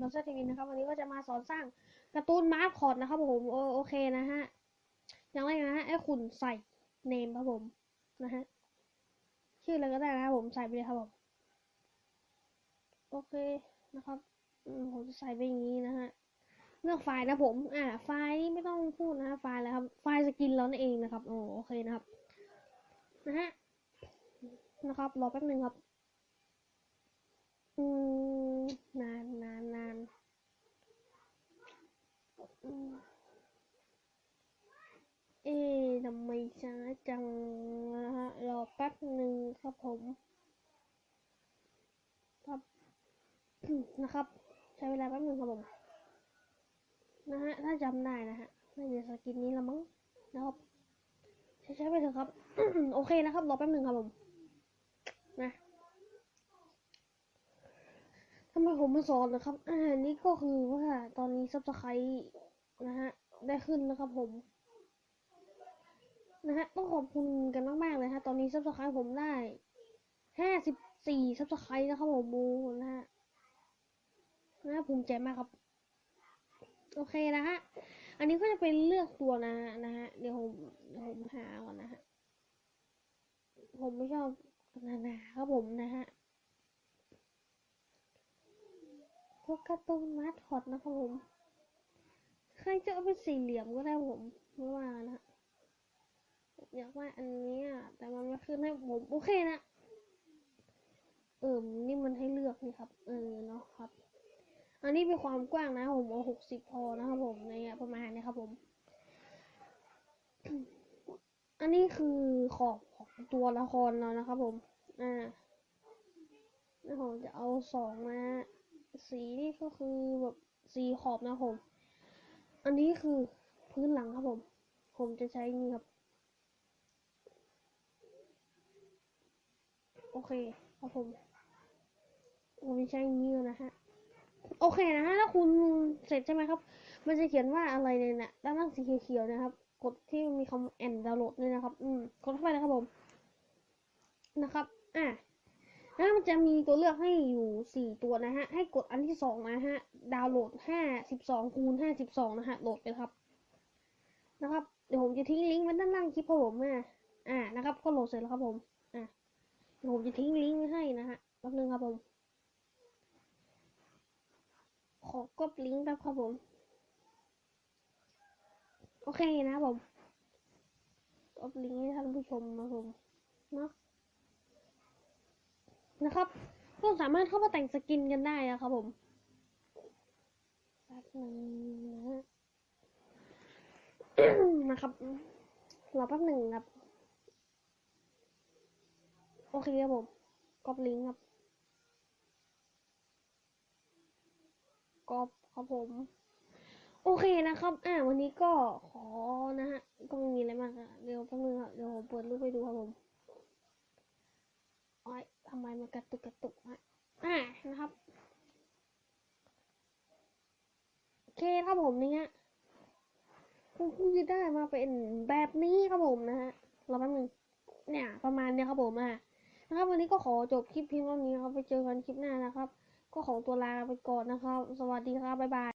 ดอเซอร์ทีวีนะครับวันนี้ก็จะมาสอนสร้างการ์ตูนมาร์คอดนะครับผมโอโอเคนะฮะอย่างแรกนะฮะให้คุณใส่เนมครับผมนะฮะชื่ออะไรก็ได้นะครับผมใส่ไปเลยครับผมโอเคนะครับผมจะใส่ไปอย่างนี้นะฮะเลือกไฟล์นะผมอ่าไฟล์นี้ไม่ต้องพูดนะฮะไฟล์แล้วครับไฟล์สกินเรานั่นเองนะครับโอโอเคนะครับนะฮะนะครับรอแป๊บหนึ่งครับ อืม นานนานนานอืมเอ๊ทำไมช้าจังนะฮะ รอแป๊บหนึ่งครับผม ครับ นะครับ ใช้เวลาแป๊บหนึ่งครับผม นะฮะ ถ้าจำได้นะฮะ น่าจะสกินนี้ละมั้งนะครับ ใช้ใช้ไปเถอะครับ โอเคนะครับ รอแป๊บหนึ่งครับผม นะทำไมผมมาสอนนะครับ อ่า นี่ก็คือว่าตอนนี้ซับสไครต์นะฮะ ได้ขึ้นนะครับผม นะฮะต้องขอบคุณกันมากๆเลยฮะตอนนี้ซับสไครต์ผมได้ห้าสิบสี่ซับสไครต์นะครับผมบูนะฮะน่าภูมิใจมากครับ โอเคนะฮะอันนี้ก็จะเป็นเลือกตัวนะนะฮะเดี๋ยวผมเดี๋ยวผมหาก่อนนะฮะผมไม่ชอบหนาๆครับผมนะฮะพวกการ์ตูนมาสคอตนะครับผมใครจะเอาเป็นสี่เหลี่ยมก็ได้ผมไม่ว่านะฮะ อยากว่าอันนี้แต่มันไม่ขึ้นให้ผมโอเคนะเออนี่มันให้เลือกนี่ครับ เออเนาะครับ อันนี้เป็นความกว้างนะผมเอาหกสิบพอนะครับผมเนี่ยประมาณนี้ครับผม อันนี้คือขอบของตัวละครเรานะครับผม อ่าแล้วผมจะเอาสองมา สีนี่ก็คือแบบสีขอบนะผม อันนี้คือพื้นหลังครับผม ผมจะใช้นี่ครับ โอเคครับผมผมจะใช้นี่นะฮะ โอเคนะฮะถ้าคุณเสร็จใช่ไหมครับ มันจะเขียนว่าอะไรเนี่ยนะด้านล่างสีเขียวๆนะครับ กดที่มีคำแอนดาวน์โหลดเนี่ยนะครับ อืม กดเข้าไปนะครับผม นะครับ อะแล้วมันจะมีตัวเลือกให้อยู่สี่ตัวนะฮะ ให้กดอันที่สองนะฮะ ดาวน์โหลดห้าสิบสองคูณห้าสิบสองนะฮะ โหลดไปครับ นะครับ เดี๋ยวผมจะทิ้งลิงก์ไว้ด้านล่างคลิปครับผมอะอ่านะครับ ก็โหลดเสร็จแล้วครับผม อะ ผมจะทิ้งลิงก์ให้นะฮะแป๊บนึงครับผม ขอกดลิงก์แป๊บครับผม โอเคนะครับผมกดลิงก์ให้ท่านผู้ชมนะผมเนาะนะครับก็สามารถเข้ามาแต่งสกินกันได้นะครับผมแป๊บหนึงนะฮะนะครับรอแป๊บหนึ่งครับ โอเคครับผมกรอบลิงครับกรอบครับผม โอเคนะครับ อ่า วันนี้ก็ขอนะฮะ ก็ไม่มีอะไรมากอะเดี๋ยวแป๊บนึงครับเดี๋ยวผมเปิดรูปให้ดูครับผมอ้อยทำไมมันกระตุกกระตุกฮะอ่านะครับ โอเคครับผมนี่ฮะคุณคุณจะได้มาเป็นแบบนี้ครับผมนะฮะรอแป๊บนึงเนี่ย ประมาณเนี้ยครับผมอะ นะครับ วันนี้ก็ขอจบคลิปเพียงเท่านี้ครับ ไปเจอกันคลิปหน้านะครับ ก็ขอตัวลาไปก่อนนะครับ สวัสดีครับ บ๊ายบาย